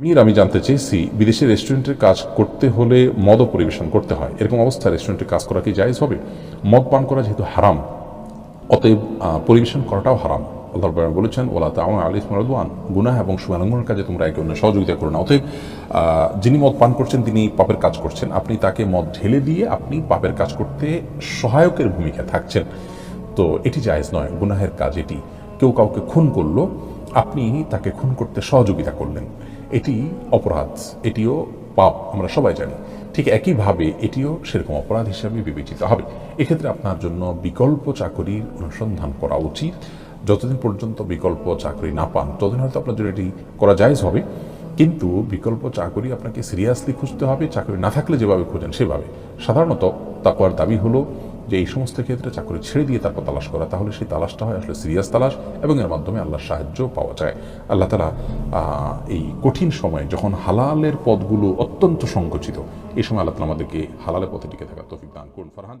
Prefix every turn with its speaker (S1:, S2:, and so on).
S1: আমির, আমি জানতে চেয়েছি, বিদেশি রেস্টুরেন্টের কাজ করতে হলে মদও পরিবেশন করতে হয়। এরকম অবস্থায় রেস্টুরেন্টে কাজ করা কি জায়জ হবে? মদ পান করা যেহেতু হারাম, অতএব পরিবেশন করাটাও হারাম। আল্লাহ বলেছেন ওলা তাওয়া আলী ইসমারদওয়ান গুনাহ এবং সুমানঙ্গনের কাজে তোমরা একে অন্যের সহযোগিতা করো না। অতএব যিনি মদ পান করছেন, তিনি পাপের কাজ করছেন। আপনি তাকে মদ ঢেলে দিয়ে আপনি পাপের কাজ করতে সহায়কের ভূমিকা থাকছেন। তো এটি জায়েজ নয়। গুনাহের কাজ এটি। কেউ কাউকে খুন করল, আপনি তাকে খুন করতে সহযোগিতা করলেন। এটি অপরাধ, এটিও পাপ, আমরা সবাই জানি। ঠিক একইভাবে এটিও সেরকম অপরাধ হিসাবে বিবেচিত হবে। এক্ষেত্রে আপনার জন্য বিকল্প চাকরির অনুসন্ধান করা উচিত। যতদিন পর্যন্ত বিকল্প চাকরি না পান, ততদিন হয়তো আপনার জন্য এটি করা জায়জ হবে। কিন্তু বিকল্প চাকরি আপনাকে সিরিয়াসলি খুঁজতে হবে, চাকরি না থাকলে যেভাবে খোঁজেন সেভাবে। সাধারণত তাকওয়ার দাবি হলো যে এই সমস্ত ক্ষেত্রে চাকরি ছেড়ে দিয়ে তারপর তালাশ করা, তাহলে সেই তালাশটা হয় আসলে সিরিয়াস তালাশ এবং এর মাধ্যমে আল্লাহর সাহায্য পাওয়া যায়। আল্লাহ তালা এই কঠিন সময়ে যখন হালালের পদগুলো অত্যন্ত সংকুচিত, এই সময় আল্লাহ তালা আমাদেরকে হালালের পথে টিকে থাকার তফিক দান করুন। ফারহান